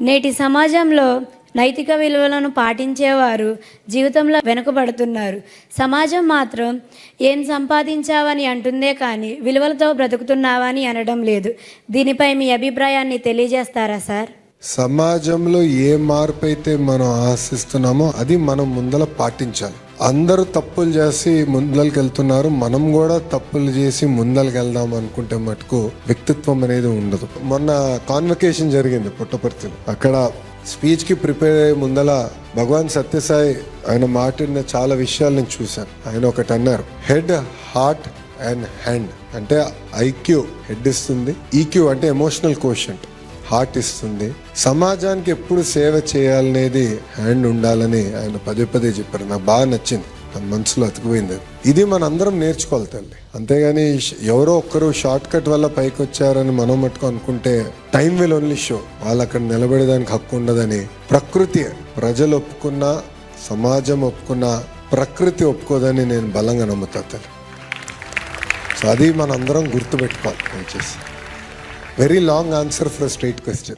నేటి సమాజంలో నైతిక విలువలను పాటించేవారు జీవితంలో వెనుకబడుతున్నారు. సమాజం మాత్రం ఏం సంపాదించావని అంటుందే కానీ విలువలతో బ్రతుకుతున్నావని అనడం లేదు. దీనిపై మీ అభిప్రాయాన్ని తెలియజేస్తారా సార్? సమాజంలో ఏ మార్పు అయితే మనం ఆశిస్తున్నామో అది మనం ముందల పాటించాలి. అందరూ తప్పులు చేసి ముందలకి వెళ్తున్నారు. మనం కూడా తప్పులు చేసి ముందలకి వెళ్దాం అనుకుంటే మటుకు వ్యక్తిత్వం అనేది ఉండదు. మొన్న కాన్వకేషన్ జరిగింది పుట్టపర్తిలో అక్కడ స్పీచ్కి ప్రిపేర్ అయ్యే ముందల భగవాన్ సత్యసాయి ఆయన మాట్లాడిన చాలా విషయాలు నేను చూశాను. ఆయన ఒకటి అన్నారు హెడ్ హార్ట్ అండ్ హ్యాండ్ అంటే ఐక్యూ హెడ్ ఇస్తుంది. ఈక్యూ అంటే ఎమోషనల్ కోషంట్ హార్ట్ ఇస్తుంది. సమాజానికి ఎప్పుడు సేవ చేయాలనేది హ్యాండ్ ఉండాలని ఆయన పదే పదే చెప్పారు. నాకు బాగా నచ్చింది. నా మనసులో అతికిపోయింది ఇది మనందరం నేర్చుకోవాలి తల్లి. అంతేగాని ఎవరో ఒక్కరు షార్ట్ కట్ వల్ల పైకి వచ్చారని మనం మట్టుకు అనుకుంటే టైం విల్ ఓన్లీ షో. వాళ్ళు అక్కడ నిలబడేదానికి హక్కు ఉండదని ప్రకృతి ప్రజలు ఒప్పుకున్నా సమాజం ఒప్పుకున్నా ప్రకృతి ఒప్పుకోదని నేను బలంగా నమ్ముతా తల్లి. సో అది మనందరం గుర్తుపెట్టుకోవాలి దయచేసి. Very long answer for a straight question.